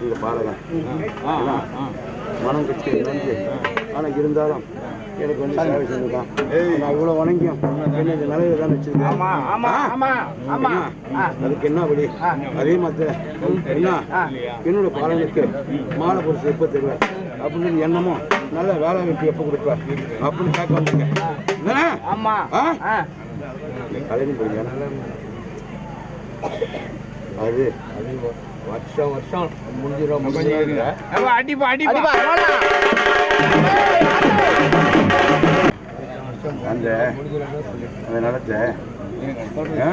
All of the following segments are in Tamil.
இந்த பாலகன் மனம் கட்சி நன்றி ஆனால் இருந்தாலும் எனக்கு வந்து சேவை செஞ்சுருக்கான் நான் இவ்வளோ வணங்கியும் இந்த நிலையில தான் வச்சிருக்கேன்? அதுக்கு என்ன வழி? அதே மாதிரி என்ன? என்னோட பாலனுக்கு மாலை பொருள் எப்போ தருவேன் அப்படின்னு எண்ணமும் நல்ல வேலை வெட்டி எப்போ கொடுப்பேன் அப்படின்னு கேட்க வந்திருக்கேன் என்ன? ஆமா. அது வருஷம் வருஷம் முடிஞ்சிடும் முடிஞ்சிடும் அடிப்பா அடிப்பா. அந்த அந்த நிலத்தை ஆ?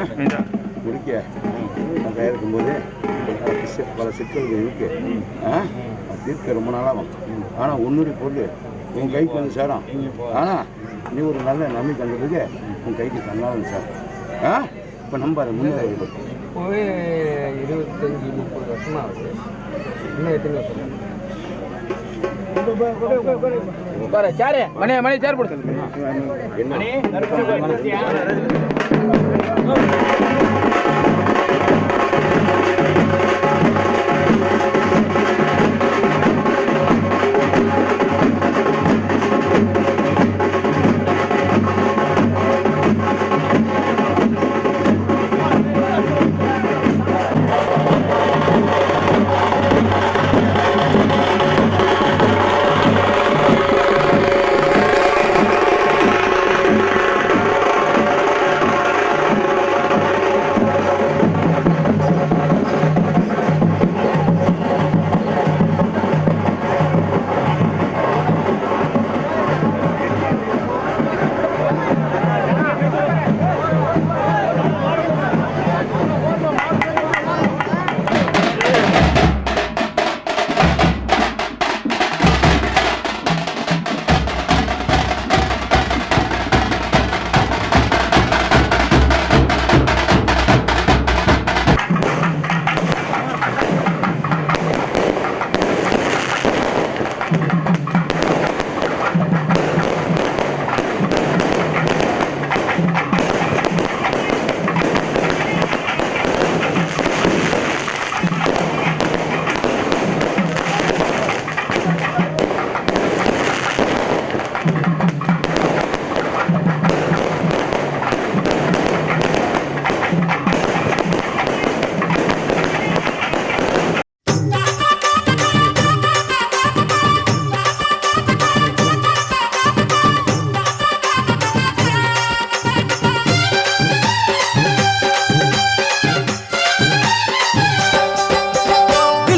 முடிக்க அந்த இருக்கும்போது பல சிக்கல்கள் இருக்கு. ஆ? அது தீர்க்க ரொம்ப நாளாகும் ஆனால் உன்னுடைய பொருள் உன் கைக்கு வந்து சேரும். ஆனால் நீ ஒரு நல்ல நம்பிக்கை கண்டதுக்கு உன் கைக்கு தன்னால வந்து சேரும். ஆ? இப்போ நம்ப அதை முன்னேறி போய் இருபத்தஞ்சி முப்பது வருஷமா ஆகுது. இன்னும் எத்தனை வருஷம்? உட்கார சேரு மணி மணி சேர் போடு. என்ன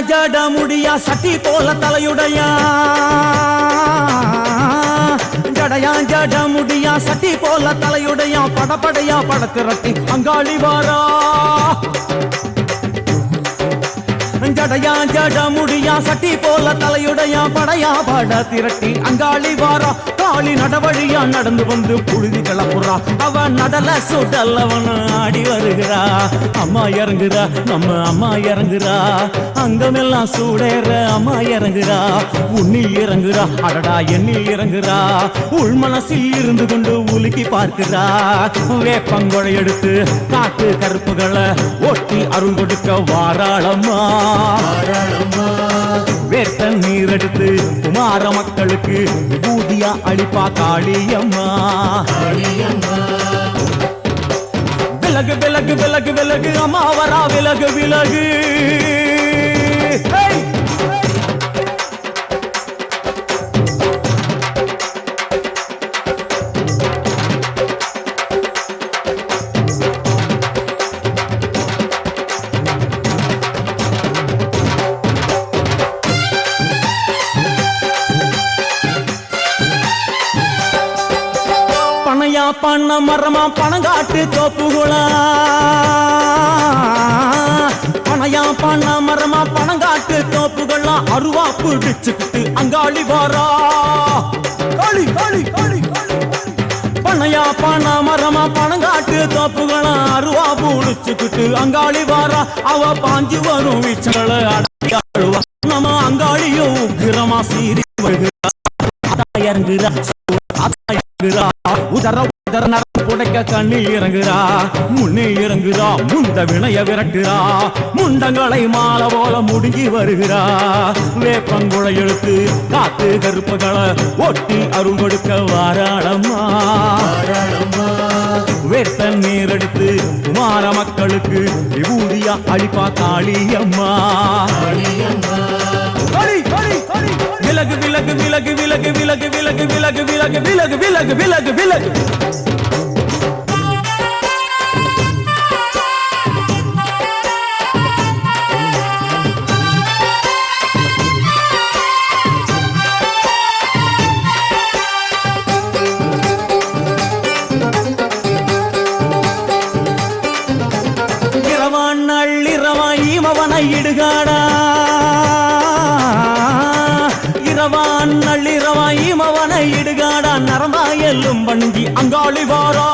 ஜட முடியா சட்டி போல தலையுடையா? ஜடையா ஜட முடியா சட்டி போல தலையுடையா படப்படையா படத்திரட்டி அங்காளி வாரா. ஜடையா ஜட முடியா சட்டி போல தலையுடையா படையா பட திரட்டி அங்காளி வாரா. காளி நடவழியா நடந்து வந்து புழுதி கிளப்புறா அவ நடல சுடல்லவன ஆடி வருகிறா. அம்மா இறங்குறா நம்ம அம்மா இறங்குறா. அங்கமெல்லாம் சூடேற அம்மா இறங்குறா. உன்னில் இறங்குறா அடடா எண்ணில் இறங்குறா. உள் மனசில் இருந்து கொண்டு உலுக்கி பார்க்கிறா. வேப்பங்கொழை எடுத்து காட்டு கருப்புகளை ஒட்டி அருள் கொடுக்க வாராளம்மா. வேர்த்த நீர் எடுத்து குமார மக்களுக்கு விபூதியா அளிப்பா காளியம்மா. விலகு விலகு விலகு விலகு அம்மா வரா விலகு விலகு. பண்ண மரமா பணங்காட்டு தோப்புகுளா? பணையா பண்ண மரமா பணங்காட்டு தோப்புகள்லாம் அருவா பிடிச்சுக்கிட்டு அங்காளி வாரா. களி களி களி பணையா பண்ண மரமா பணங்காட்டு தோப்புகளா அருவா பிடிச்சுக்கிட்டு அங்காளி வாரா. அவ பாஞ்சு வரும் வீச்சல அடையாளுவா நம்ம அங்காளியும் உக்கிரமா சீறி வருகிறா. இறங்குறா. இறங்குறா. உதர உடைக்க நர கண்ணில் இறங்குறா முன்னே இறங்குறா முந்த வினைய விரட்டுறா முண்டங்களை மாலை போல முடுங்கி வருகிறா வேப்பங்குளை எழுத்து காத்து கருப்புகளை ஒட்டி அருள் கொடுக்க வாராளம்மா வேட்ட நீர் எடுத்து குமார மக்களுக்கு விபூதியா அழிப்பா காளியம்மா விலகு விலகு விலகு விலகு விலகு விலகு விலகு விலகு விலகு விலகு விலகு விலகு அங்கி அங்காளி வாரா.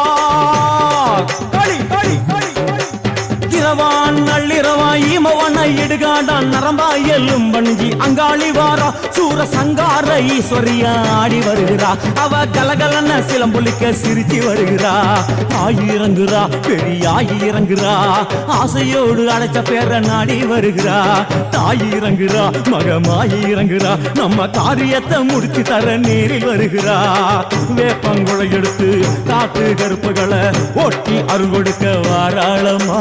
இரவான் நள்ளிரவாய் இடுகாடா நரம்பா எல்லும் வண்டி அங்காளி வாரா. சூர சங்கார ஈஸ்வரியா ஆடி வருகிறா. அவ கலகலன சிலம்புலிக்க சிரிச்சு வருகிறா. ஆயிரங்குறா பெரிய ஆயிரங்குறா. ஆசையோடு அழைச்ச பேர நாடி வருகிறா. தாயிரங்குறா மகமாயிரங்குறா. நம்ம காரியத்தை முடிச்சு தர நேரில் வருகிறா. வேப்பங்குளை எடுத்து காட்டு கருப்புகளை ஒட்டி அருள் கொடுக்க வாராளமா